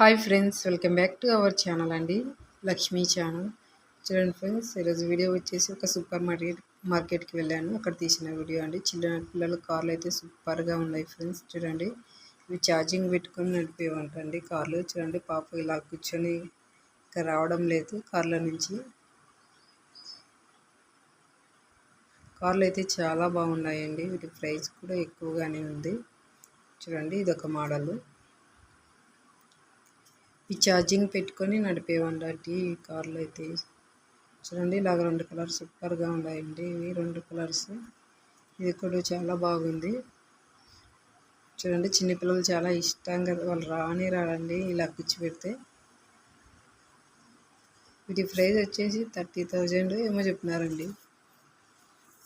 Hi friends welcome back to our channel అండి. Lakshmi channel చూడండి friends ఈరోజు వీడియో వచ్చేసి ఒక సూపర్ మార్కెట్ మార్కెట్కి వెళ్ళాను. అక్కడ తీసిన వీడియో అండి. చిన్న పిల్లల కార్లు అయితే సూపర్గా ఉన్నాయి ఫ్రెండ్స్ చూడండి. ఇవి ఛార్జింగ్ పెట్టుకొని నడిపేవంటండి కార్లు. చూడండి పాప ఇలా కూర్చొని ఇంకా రావడం లేదు కార్ల నుంచి. కార్లు అయితే చాలా బాగున్నాయండి. వీటి ప్రైస్ కూడా ఎక్కువగానే ఉంది. చూడండి ఇది ఒక మోడల్ ఈ ఛార్జింగ్ పెట్టుకొని నడిపేవండి ఈ కార్లు అయితే. చూడండి ఇలాగ రెండు కలర్స్ సూపర్గా ఉన్నాయండి. ఇవి రెండు కలర్స్. ఇది కూడా చాలా బాగుంది. చూడండి చిన్నపిల్లలు చాలా ఇష్టంగా వాళ్ళు రాని రాడండి ఇలా కూర్చి పెడితే. వీటి ప్రైజ్ వచ్చేసి థర్టీ థౌజండ్ ఏమో చెప్పినారండి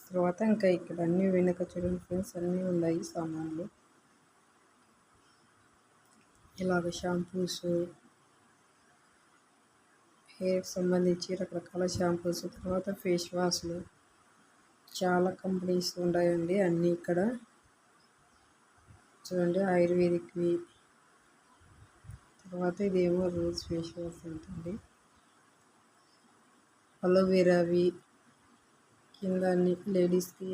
తర్వాత ఇంకా ఇక్కడ అన్నీ వెనక చూడండి ఫ్రెండ్స్ అన్నీ ఉన్నాయి సామాన్లు. ఇలాగ షాంపూస్ హెయిర్ సంబంధించి రకరకాల షాంపూస్ తర్వాత ఫేస్ వాష్లు చాలా కంపెనీస్ ఉన్నాయండి. అన్నీ ఇక్కడ చూడండి ఆయుర్వేదిక్వి. తర్వాత ఇదేమో రోజ్ ఫేస్ వాష్ ఉంటుంది అలోవెరావి కింద అన్ని లేడీస్కి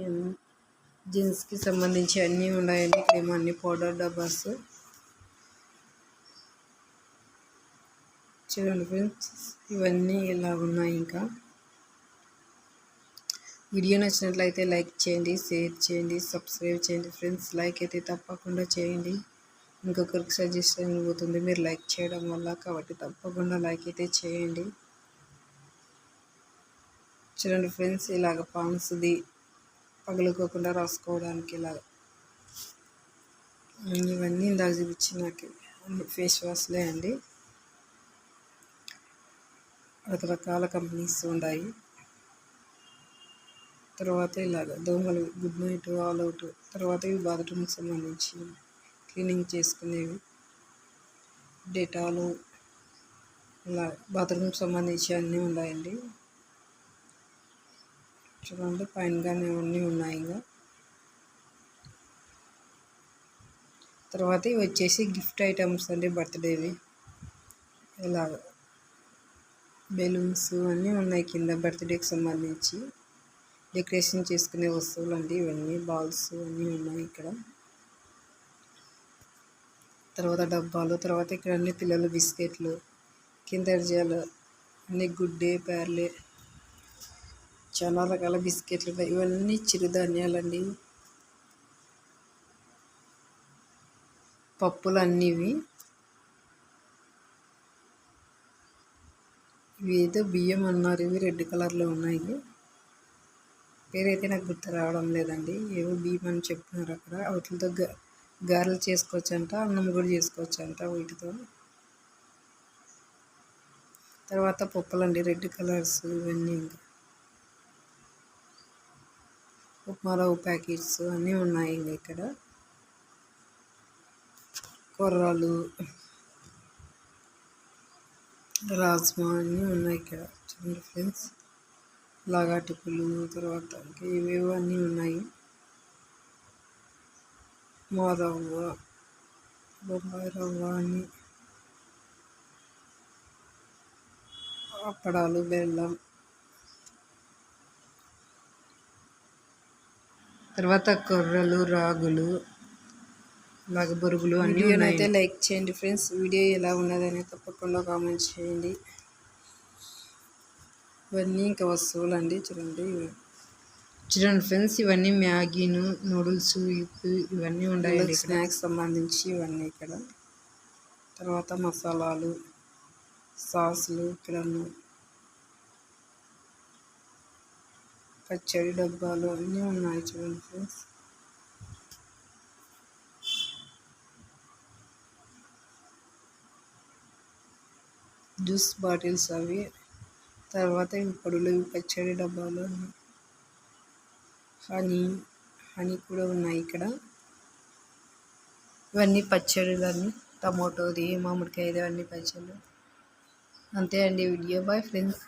జెంట్స్కి సంబంధించి అన్నీ ఉన్నాయండి. ఇక్కడేమో అన్ని పౌడర్ డబ్బాస్. చూడండి ఫ్రెండ్స్ ఇవన్నీ ఇలా ఉన్నాయి ఇంకా. వీడియో నచ్చినట్లయితే లైక్ చేయండి షేర్ చేయండి సబ్స్క్రైబ్ చేయండి ఫ్రెండ్స్. లైక్ అయితే తప్పకుండా చేయండి. ఇంకొకరికి సజెషన్ పోతుంది. మీరు లైక్ చేయడం వల్ల కాబట్టి తప్పకుండా లైక్ అయితే చేయండి. చూడండి ఫ్రెండ్స్ ఇలాగ పాన్స్ది పగలుకోకుండా రాసుకోవడానికి ఇలాగ ఇవన్నీ ఇందాక చూపించినాక ఫేస్ వాష్లే అండి. రకరకాల కంపెనీస్ ఉన్నాయి తర్వాత ఇలాగ దోమలు గుడ్ నైట్ ఆల్ అవుట్. తర్వాత ఇవి బాత్రూమ్కి సంబంధించి క్లీనింగ్ చేసుకునేవి. డేటాలు ఇలా బాత్రూమ్కి సంబంధించి అన్నీ ఉన్నాయండి. చూడండి పైనగానే అన్నీ ఉన్నాయి ఇంకా. తర్వాత ఇవి వచ్చేసి గిఫ్ట్ ఐటమ్స్ అండి బర్త్డేవి. ఇలాగ బెలూన్స్ అన్నీ ఉన్నాయి కింద బర్త్డేకి సంబంధించి. డెకరేషన్ చేసుకునే వస్తువులు అండి ఇవన్నీ బాల్స్ అన్నీ ఉన్నాయి ఇక్కడ. తర్వాత డబ్బాలు తర్వాత ఇక్కడ అన్ని పిల్లల బిస్కెట్లు కిందర్జాలు అన్ని గుడ్డే పేర్లే చాలా రకాల బిస్కెట్లు ఇవన్నీ చిరుధాన్యాలండి. పప్పులు అన్నీ ఇవి. ఏదో బియ్యం అన్నారు ఇవి రెడ్ కలర్లో ఉన్నాయి పేరైతే నాకు గుర్తు రావడం లేదండి. ఏవో బియ్యం అని చెప్తున్నారు అక్కడ. వాటితో గారెలు చేసుకోవచ్చంట అన్నం కూడా చేసుకోవచ్చంట వీటితో. తర్వాత పప్పులండి రెడ్ కలర్స్ ఇవన్నీ ఇంకా. ఉప్మారవ్వ ప్యాకెట్స్ అన్నీ ఉన్నాయి ఇంకా ఇక్కడ. కొర్రాలు రాజ్మా ఉన్నాయి ఇక్కడ. చూడండి ఫ్రెండ్స్. లాగాటిపులు తర్వాత ఇంకా ఇవేవో అన్నీ ఉన్నాయి. మాధవ రవ్వ బొంబాయి రవ్వ అప్పడాలు బెల్లం. తర్వాత కొర్రలు రాగులు. అలాగే బొరుగులు అన్నీ అయితే లైక్ చేయండి ఫ్రెండ్స్ వీడియో ఎలా ఉన్నదని తప్పకుండా కామెంట్ చేయండి. ఇవన్నీ ఇంకా వస్తువులు అండి చూడండి. చూడండి ఫ్రెండ్స్ ఇవన్నీ మ్యాగీను నూడిల్స్ ఇప్పు ఇవన్నీ ఉండాలి స్నాక్స్ సంబంధించి ఇవన్నీ ఇక్కడ. తర్వాత మసాలాలు సాసులు ఇక్కడ పచ్చడి డబ్బాలు అన్నీ ఉన్నాయి చూడండి ఫ్రెండ్స్ జ్యూస్ బాటిల్స్ అవి తర్వాత పొడులు పచ్చడి డబ్బాలు. హనీ హనీ కూడా ఉన్నాయి ఇక్కడ. ఇవన్నీ పచ్చడిలన్నీ టమోటోది మామిడికాయది అన్నీ పచ్చళ్ళు. అంతే అండి వీడియో. Bye friends.